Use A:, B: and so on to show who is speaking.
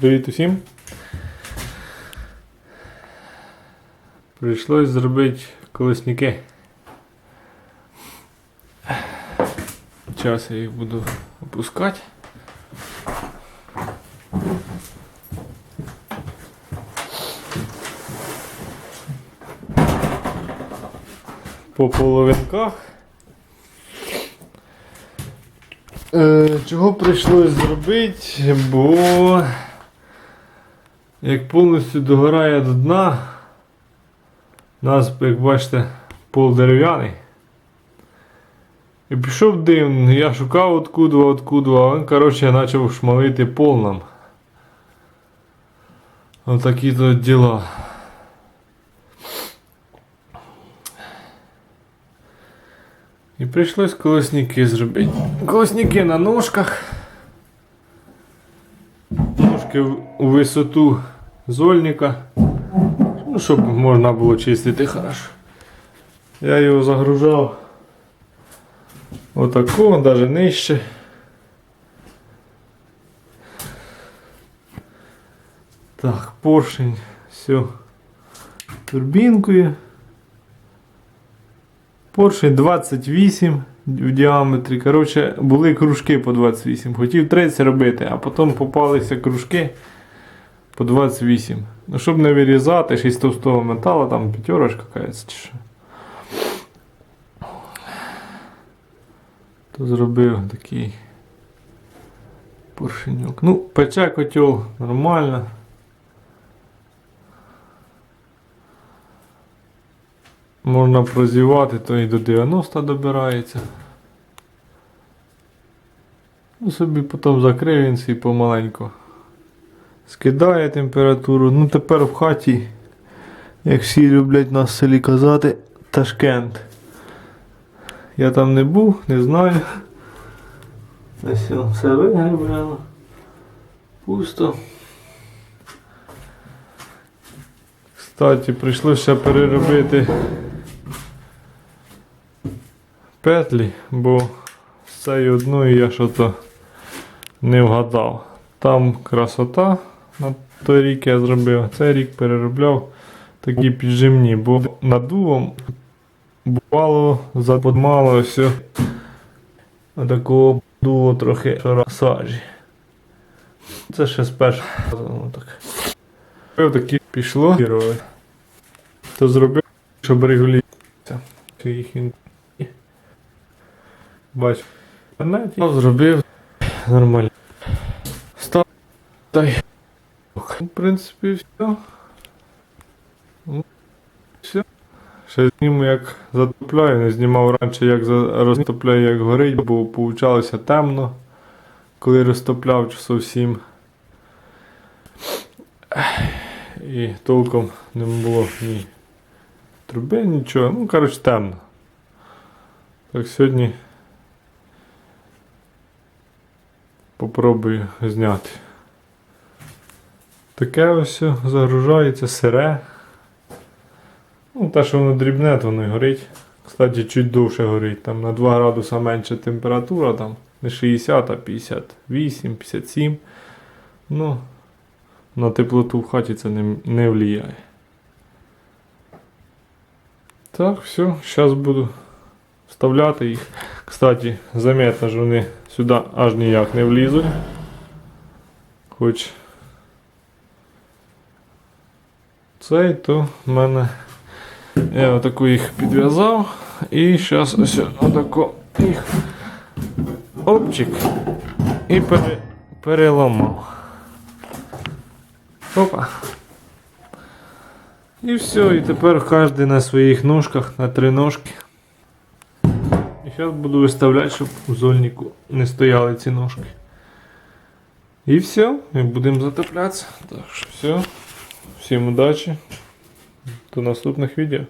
A: Привіт усім. Прийшлось зробити колесники. Зараз я їх буду опускати. По половинках. Е, чого прийшлось зробити? Бо як повністю догорає до дна, у нас, як бачите, пол дерев'яний. І пішов дим, я шукав откуда, откуда, а він, коротше, почав шмалити пол нам. Отакі то діла. І прийшлось колесники зробити. Колесники на ножках. Ножки у висоту зольника. Ну, щоб можна було чистити хорошо. Я його загружав отако, навіть нижче. Так, поршень, все. Турбінкою. Поршень 28 в діаметрі. Коротше, були кружки по 28. Хотів 30 робити, а потім попалися кружки по 28. Ну, щоб не вирізати, ще із товстого металу, там п'ятерочка якась чи що. То зробив такий поршеньок. Ну, пече котел нормально. Можна прозівати, то і до 90 добирається. Ну, собі потім закрив він свій помаленьку. Скидає температуру. Ну тепер в хаті, як всі люблять нас в селі казати, Ташкент. Я там не був, не знаю. Все, вигрібляно. Пусто. Кстати, прийшлося переробити петлі, бо з цієї одної я що-то не вгадав. Там красота на той рік я зробив, цей рік переробляв такі піджимні, бо надувом бувало задмало все. Такого було трохи сажі. Це ще з першого разу, ну так. Робив такі пішло. То зробив, щоб регулюватися. Бачу. Зробив нормально. Став. В принципі, все. Ну, Все. Ще зніму, як затопляю, не знімав раніше, як розтопляю, як горить, бо получалося темно, коли розтопляв 7. І толком не було ні труби, нічого. Ну, коротше, темно. Так сьогодні попробую зняти. Таке ось загружається сире. Ну, те, що воно дрібне, то воно й горить. Кстати, чуть довше горить. Там на 2 градуса менша температура, там не 60, а 58, 57. Ну, на теплоту в хаті це не, не впливає. Так, все, зараз буду вставляти їх. Кстати, заметно, що вони сюди аж ніяк не влізуть. Хоч цей, то в мене я отаку їх підв'язав і зараз ось отако їх опчик і пере, переламав. Опа. І все, і тепер кожен на своїх ножках, на три ножки. І зараз буду виставляти, щоб у зольнику не стояли ці ножки. І все, і будемо затоплятися. Так що все. Всім удачі. До наступних відео.